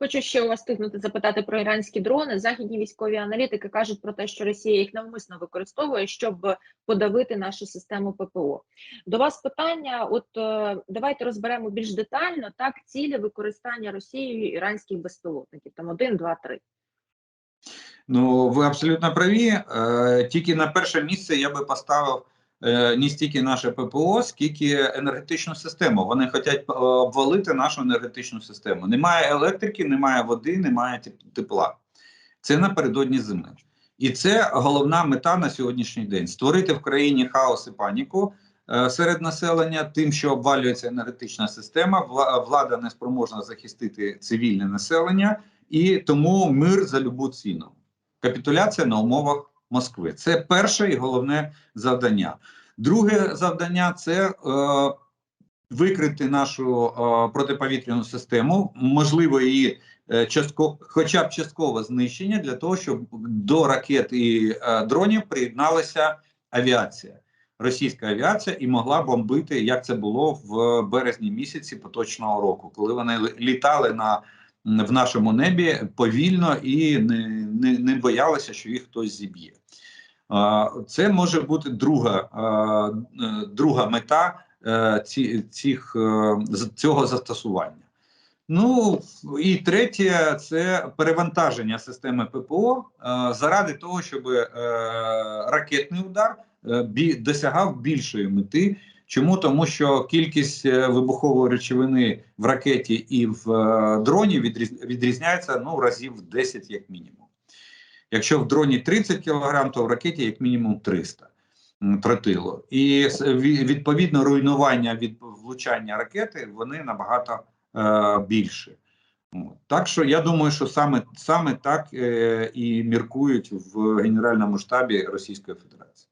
Хочу ще у вас встигнути запитати про іранські дрони. Західні військові аналітики кажуть про те, що Росія їх навмисно використовує, щоб подавити нашу систему ППО. До вас питання: от е, давайте розберемо більш детально так цілі використання Росією іранських безпілотників. Там один, два, три. Ну, ви абсолютно праві. Е, тільки на перше місце я би поставив не стільки наше ППО, скільки енергетичну систему. Вони хочуть е, обвалити нашу енергетичну систему. Немає електрики, немає води, немає тепла. Це напередодні зими. І це головна мета на сьогоднішній день: створити в країні хаос і паніку е, серед населення, тим, що обвалюється енергетична система, влада не спроможна захистити цивільне населення, і тому мир за любу ціну. Капітуляція на умовах Москви. Це перше і головне завдання. Друге завдання це е, викрити нашу е, протиповітряну систему, можливо, її е, частково, хоча б часткове знищення для того, щоб до ракет і е, дронів приєдналася авіація. Російська авіація і могла бомбити, як це було в березні місяці поточного року, коли вони літали на в нашому небі повільно і не, не, не боялися, що їх хтось зіб'є. Це може бути друга, е, друга мета е, ці, цих, е, цього застосування. Ну і третє це перевантаження системи ППО заради того, щоб ракетний удар досягав більшої мети. Чому? Тому що кількість е, вибухової речовини в ракеті і в е, дроні відрізняється ну, разів в 10 як мінімум. Якщо в дроні 30 кг, то в ракеті як мінімум 300 м, тротилу. І відповідно руйнування від влучання ракети вони набагато е, більше. Так що я думаю, що саме, саме так е, і міркують в Генеральному штабі Російської Федерації.